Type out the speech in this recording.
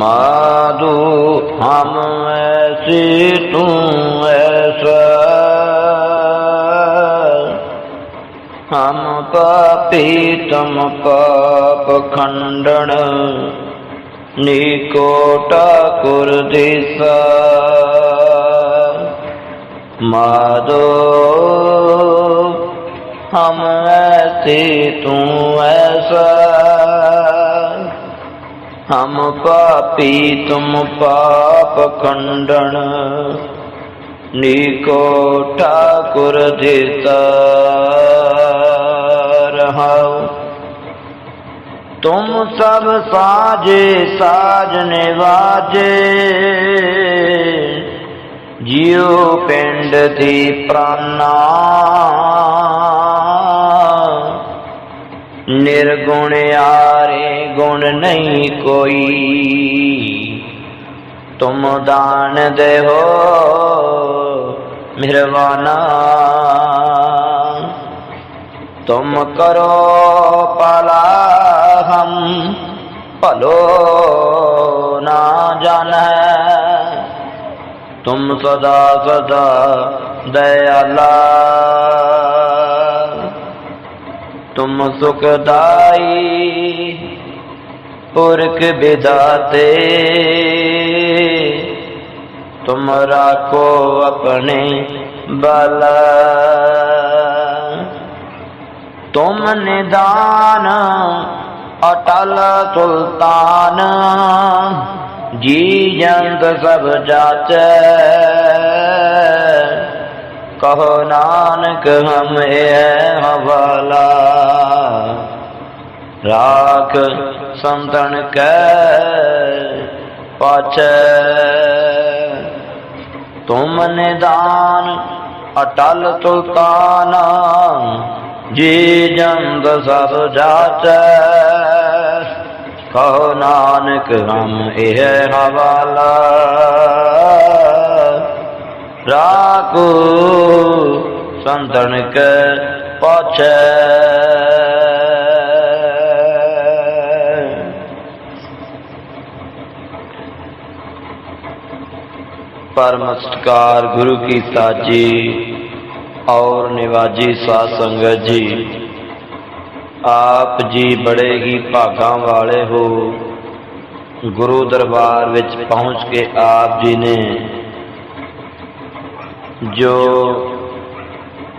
माधु हम ऐसे तू ऐसा हम पापी तुम पाप खंडन नीको ठाकुर दिशा माधो हम ऐसे तू ऐसा ਹਮ ਪਾਪੀ ਤੁਮ ਪਾਪ ਖੰਡਨ ਨੀਕੋ ਠਾਕੁਰ ਦੇਤਾ ਰਹਾਉ। ਤੁਮ ਸਭ ਸਾਜੇ ਸਾਜਨੇ ਵਾਜੇ ਜਿਉ ਪਿੰਡ ਦੀ ਪ੍ਰਾਨਾ। ਨਿਰਗੁਣ ਆ गुण नहीं कोई। तुम दान दे हो मिहरबाना तुम करो पाला हम भलो ना जान। तुम सदा सदा दयाला। तुम सुखदाई पुरख विदाते तुम राखो अपने बाला। तुम निदान अटल सुल्तान, जी जंग सब जाच। कहो नानक, हम हवाला। राख ਸੰਤਨ ਕੈ ਪਾਛੈ। ਤੁਮ ਨਿਦਾਨ ਅਟਲ ਤੁਲਤਾਨਾ ਜੀ ਜੰਦ ਸਭ ਜਾਚੈ। ਕਹੋ ਨਾਨਕ ਹਮ ਇਹ ਹਵਾਲਾ। ਰਾਖੋ ਸੰਤਨ ਕੈ ਪਾਛੈ। परम सत्कार गुरु की ताजी और निवाजी साध संगत जी ਆਪ ਜੀ ਬੜੇ ਹੀ ਭਾਗਾਂ ਵਾਲੇ ਹੋ ਗੁਰੂ ਦਰਬਾਰ ਵਿੱਚ ਪਹੁੰਚ ਕੇ ਆਪ ਜੀ ਨੇ ਜੋ